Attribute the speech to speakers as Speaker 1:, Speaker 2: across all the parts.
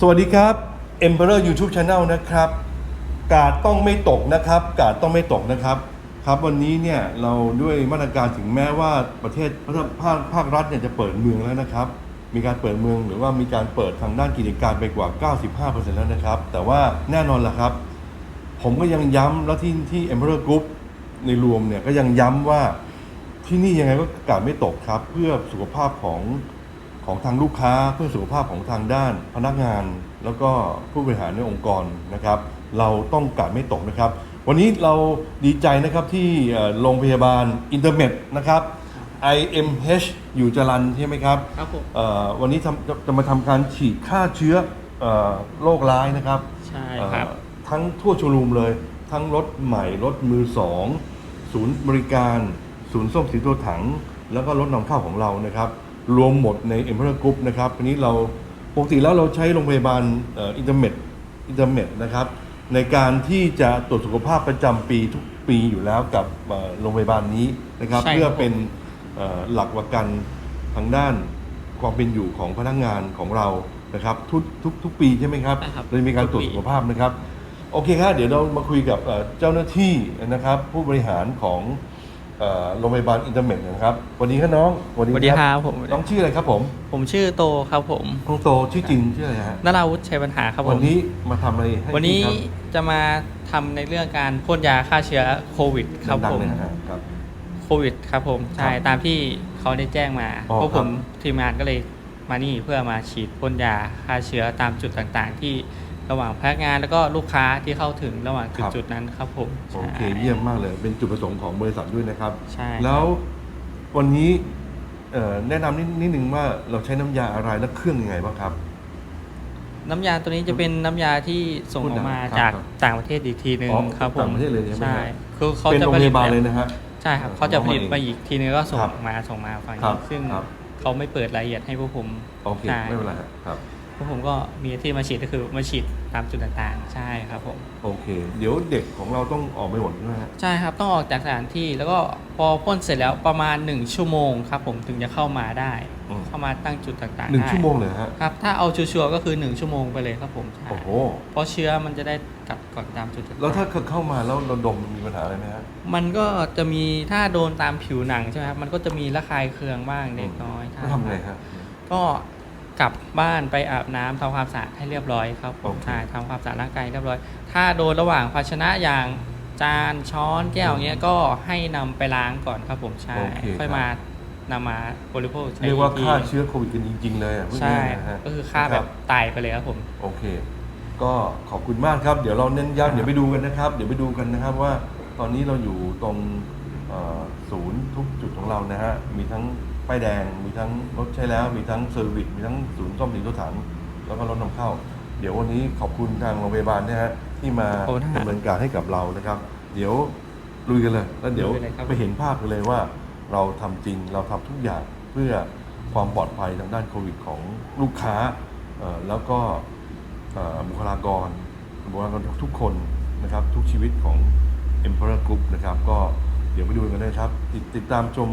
Speaker 1: สวัสดีครับ Emperor YouTube Channel นะครับ กาดต้องไม่ตกนะครับ กาดต้องไม่ตกนะครับ ครับวันนี้เนี่ยเราด้วยมาตรการถึงแม้ว่าประเทศภาคภาครัฐเนี่ยจะเปิดเมืองแล้วนะครับ มีการเปิดเมืองหรือว่ามีการเปิดทางด้านกิจการไปกว่า 95%แล้วนะครับ แต่ว่าแน่นอนละครับ ผมก็ยังย้ำแล้วที่ที่ Emperor Group ในรวมเนี่ยก็ยังย้ำว่าที่นี่ยังไงก็กาดไม่ตกครับ เพื่อสุขภาพของ ของทางลูกค้าเพื่อสุขภาพของทางด้านพนักงาน แล้วก็ผู้บริหารในองค์กรนะครับ เราต้องกาดไม่ตกนะครับ วันนี้เราดีใจนะครับที่เอ่อโรงพยาบาลอินเตอร์เมดนะครับ IMH อยู่จรันใช่ไหมครับ
Speaker 2: ครับผม
Speaker 1: เอ่อวันนี้ทำจะจะมาทำการฉีดฆ่าเชื้อเอ่อโรคร้ายนะครับ
Speaker 2: ใช่ครับ
Speaker 1: เอ่อทั้งทั่วโชว์รูมเลย ทั้งรถใหม่รถมือสองศูนย์บริการ ศูนย์ส้มสีตัวถัง แล้วก็รถนำเข้าของเรานะครับ รวมหมดใน Emperor Group นะครับวันนี้เราปกติแล้วเราใช้โรงพยาบาลอินเตอร์เมดอินเตอร์เมดนะครับในการที่จะตรวจสุขภาพประจำปีทุกปีอยู่แล้วกับเอ่อโรงพยาบาลนี้นะครับ
Speaker 2: ใช่ครับ
Speaker 1: เพื่อเป็นเอ่อหลักประกันทางด้านความเป็นอยู่ของพนักงานของเรานะครับทุกทุกทุกปีใช่ไหมครับ
Speaker 2: ใช่ครับ
Speaker 1: เราจะมีการตรวจ
Speaker 2: ทุกปี
Speaker 1: สุขภาพนะครับ โอเคครับเดี๋ยวเรามาคุยกับเอ่อเจ้าหน้าที่นะครับ ผู้บริหารของ เอ่อโรงพยาบาลอินเตอร์เมดนะครับวันนี้ครับน้อง
Speaker 2: สวัสดีครับผม
Speaker 1: น้องชื่ออะไรครับผม
Speaker 2: ผมชื่อโตครับผม
Speaker 1: น้องโตชื่อจริงชื่ออะไรฮะ
Speaker 2: นราวุฒิชัยปัญหาครับผม
Speaker 1: วันนี้มาทำอะไรให้
Speaker 2: วันนี้
Speaker 1: พี่ครับ
Speaker 2: จะมาทำในเรื่องการพ่นยาฆ่าเชื้อโควิดครับ
Speaker 1: ดัง
Speaker 2: ผ
Speaker 1: ๆ
Speaker 2: ม
Speaker 1: เลยนะฮะครับ
Speaker 2: โควิดครับผมใช่
Speaker 1: ครับ
Speaker 2: ตามที่เขาได้แจ้งมา
Speaker 1: อ๋อ
Speaker 2: พวก
Speaker 1: ค
Speaker 2: ผ
Speaker 1: รับ
Speaker 2: มทีมงานก็เลยมานี่เพื่อมาฉีดพ่นยาฆ่าเชื้อตามจุดต่างๆ ที่ ระหว่างพนักงานแล้วก็ลูกค้าที่เข้าถึงระหว่างจุดๆนั้นครับผม
Speaker 1: โอ
Speaker 2: ใช่
Speaker 1: เคเยี่ยมมากเลย เป็นจุดประสงค์ของบริษัทด้วยนะครับ
Speaker 2: ใช่ครับ
Speaker 1: แล้ววันนี้เอ่อแนะนำนิดนิดนึงว่าเราใช้น้ำยาอะไรและเครื่องยังไงบ้างครับ
Speaker 2: น้ำยาตัวนี้จะเป็นน้ำยาที่ส่งออกมา
Speaker 1: ครับ
Speaker 2: จาก
Speaker 1: ครับ
Speaker 2: ต่างประเทศอีกทีหนึ่ง
Speaker 1: อ๋อ
Speaker 2: ครับผม
Speaker 1: ต่างประเทศเลยใช่ไหม
Speaker 2: ใช่
Speaker 1: ฮะ
Speaker 2: คือเขา
Speaker 1: เป็น
Speaker 2: จะ
Speaker 1: โรง
Speaker 2: ผ
Speaker 1: พ
Speaker 2: ลิต
Speaker 1: ยาบาล
Speaker 2: แบบ
Speaker 1: เลยนะฮะ
Speaker 2: ใช่ครับ
Speaker 1: เออ
Speaker 2: เขาจะผลิต
Speaker 1: ของเราเอง
Speaker 2: มาอีกทีนึงก็ส่ง
Speaker 1: ครับ
Speaker 2: มาส่งมาฝั่ง
Speaker 1: ครั
Speaker 2: นี้
Speaker 1: บ
Speaker 2: ซึ่ง
Speaker 1: ครับ
Speaker 2: เขาไม่เปิดรายละเอียดให้พวกผม
Speaker 1: โอเค
Speaker 2: ใช่
Speaker 1: ไม่เป็นไรฮะครับ
Speaker 2: พวกผมก็มีที่มาฉีดก็คือมาฉีดตามจุดต่างๆ ใช่ครับผม
Speaker 1: โอเค เดี๋ยวเด็กของเราต้องออกไปหมดใช่ไหมฮะ
Speaker 2: ใช่ครับต้องออกจากสถานที่แล้วก็พอพ่นเสร็จแล้วประมาณ 1 ชั่วโมงครับผมถึงจะเข้ามาได้
Speaker 1: อืม
Speaker 2: เข้ามาตั้งจุดต่างๆ
Speaker 1: หนึ่ง
Speaker 2: ได้
Speaker 1: ชั่วโมงเลยฮะ
Speaker 2: ครับถ้าเอาชัวร์ๆก็คือ 1 ชั่วโมงไปเลยครับผมใช่
Speaker 1: โอ้โห
Speaker 2: เพราะเชื้อมันจะได้กัดก่อนตามจุดต่างๆ
Speaker 1: แล้วถ้าเข้ามาแล้วเราดมมันมีปัญหาอะไรไหมฮะ
Speaker 2: มันก็จะมีถ้าโดนตามผิวหนังใช่ไหมครับ มันก็จะมีระคายเคืองบ้างเล็กน้อย
Speaker 1: แล้วทำไงฮะ
Speaker 2: ก็ กลับบ้านไปอาบน้ำทำความสะอาดให้เรียบร้อยครับผม
Speaker 1: โอเค
Speaker 2: ใช่ทำความสะอาดร่างกายเรียบร้อย ถ้าโดนระหว่างภาชนะอย่างจานช้อนแก้วเงี้ยก็ให้นำไปล้างก่อนครับผมใช่
Speaker 1: โอเค
Speaker 2: ค่อย
Speaker 1: ครับ
Speaker 2: มานำมาบริโภคใช้
Speaker 1: เรียกว่า
Speaker 2: อีที
Speaker 1: ฆ่าเชื้อโควิดกันจริง ๆ เลยอะพูด
Speaker 2: ใช่
Speaker 1: ง่ายๆนะฮะ
Speaker 2: ก็คือฆ่าแบบตายไปเลยครับผม
Speaker 1: โอเค ก็ขอบคุณมากครับ เดี๋ยวเราเน้น
Speaker 2: ครับ
Speaker 1: ย้ำเดี๋ยวไปดูกันนะครับ เดี๋ยวไปดูกันนะครับว่าตอนนี้เราอยู่ตรงเอ่อศูนย์ทุกจุดของเรานะฮะ มีทั้ง ป้ายแดง มีทั้งรถใช้แล้ว มีทั้งเซอร์วิส มีทั้งศูนย์ซ่อมสีรถถัง แล้วก็รถนำเข้า เดี๋ยววันนี้ขอบคุณทางโรงพยาบาลนะฮะที่มา
Speaker 2: ขอบคุณครับ
Speaker 1: ดำเนินการให้กับเรานะครับ เดี๋ยวลุยกันเลย แล้วเดี๋ยว
Speaker 2: ลุยเลยครับ
Speaker 1: ไปเห็นภาพกันเลยว่า เราทำจริง เราทำทุกอย่างเพื่อความปลอดภัยทางด้านโควิดของลูกค้าเอ่อแล้วก็เอ่อบุคลากร บุคลากรทุกคนนะครับ ทุกชีวิตของ Emperor Group นะครับ ก็เดี๋ยวไปดูกันนะครับ ติดติดตามชม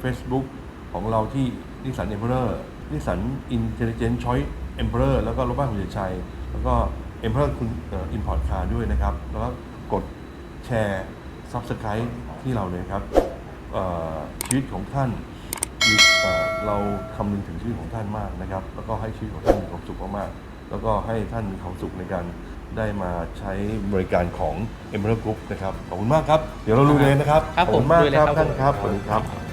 Speaker 1: เฟซบุ๊ก ของเราที่นิสสัน Emperor นิสสัน Intelligent Choice Emperor แล้วก็รถบ้านคุณเดชชัย แล้วก็ Emperor คุณเอินพอร์ตคาร์ด้วยนะครับ แล้วก็กดแชร์ Subscribe ที่เราเลยครับเอ่อชีวิตของท่านมีเอ่อเราคำนึงถึงชีวิตของท่านมากนะครับ แล้วก็ให้ชีวิตของท่านมีความสุขมากๆแล้วก็ให้ท่านมีความสุขในการได้มาใช้บริการของ e m e r a l Group นะครับ ขอบคุณมากครับ เดี๋ยวเราลุยเลยนะครับ
Speaker 2: ครับ
Speaker 1: ขอบคุณ
Speaker 2: ผม
Speaker 1: มาก
Speaker 2: ลุยเลย
Speaker 1: ครับ
Speaker 2: ครับ
Speaker 1: ท่าน
Speaker 2: ผม
Speaker 1: ครับสวัสดีครับ